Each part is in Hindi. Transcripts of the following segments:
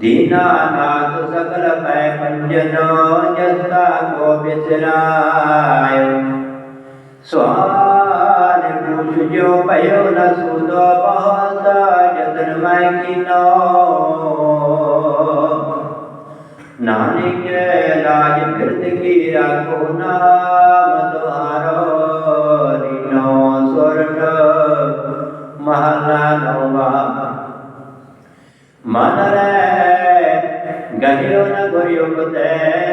दीनानाथ सकल पै पंजनो जस्ता को बिसराय स्वान पूछ जो भयो न सुदो बहुत जतन मैं किनो। नानक लाज फिर રાખો નામ તમારો રીનો સ્વર્ગ મહાલા નવા મન રે ગયો ન ગયો બધે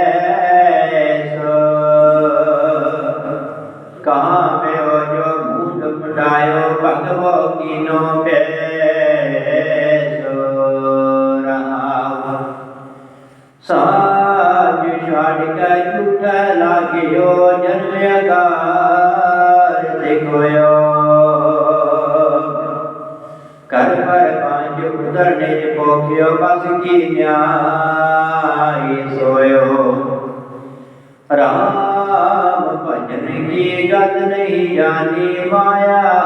मालिका झूठ लागियो? जन्मगार देखोयो। कर पर पाँच उधर ने पोखियो बस की न्याय सोयो। राम भजन की गत नहीं जानी माया।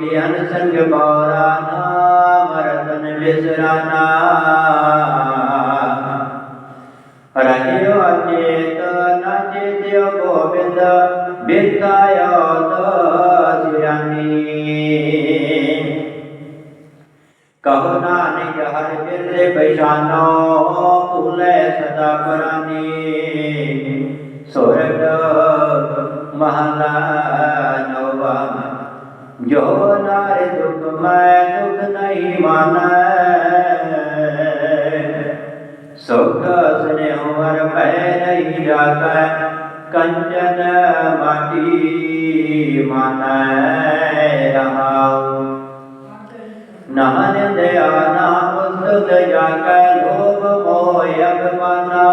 ਗਿਆਨ ਸੰਗ ਬੌਰਾ ਨਾਮ, ਰਤਨ ਵਿਸਰਾਨਾ ਰਹਿਓ ਅਚੇਤ, ਨਾ ਚੇਤਿਓ ਗੋਬਿੰਦ, ਬਿਰਤਾਇਓ ਤੋ ਸਿਰਾਨੀ ਕਹੋ ਨਾਨਕ, ਹਰ ਬਿਰਦੇ ਪਛਾਨੋ ਤੁਲੇ ਸਦਾ ਪਰਾਨੀ। ਸੁਰਗ ਮਹਲਾ जो नारे दुख मैं दुख नहीं माना। सुख सुने उम्र में नहीं जाता कंचन माटी माना रहा। नहन दया ना उस जाकर लोभ मोयब माना।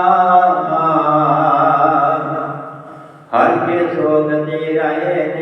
हर के सोग दे रहे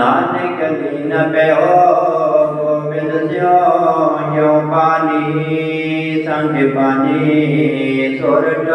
ਨਾਨਕ ਦੀਨ ਪਹਿਓ ਗੋਬਿੰਦ ਸਿਓ ਜਿਉ ਪਾਣੀ ਸੰਗ ਪਾਣੀ ਸੁਰਟ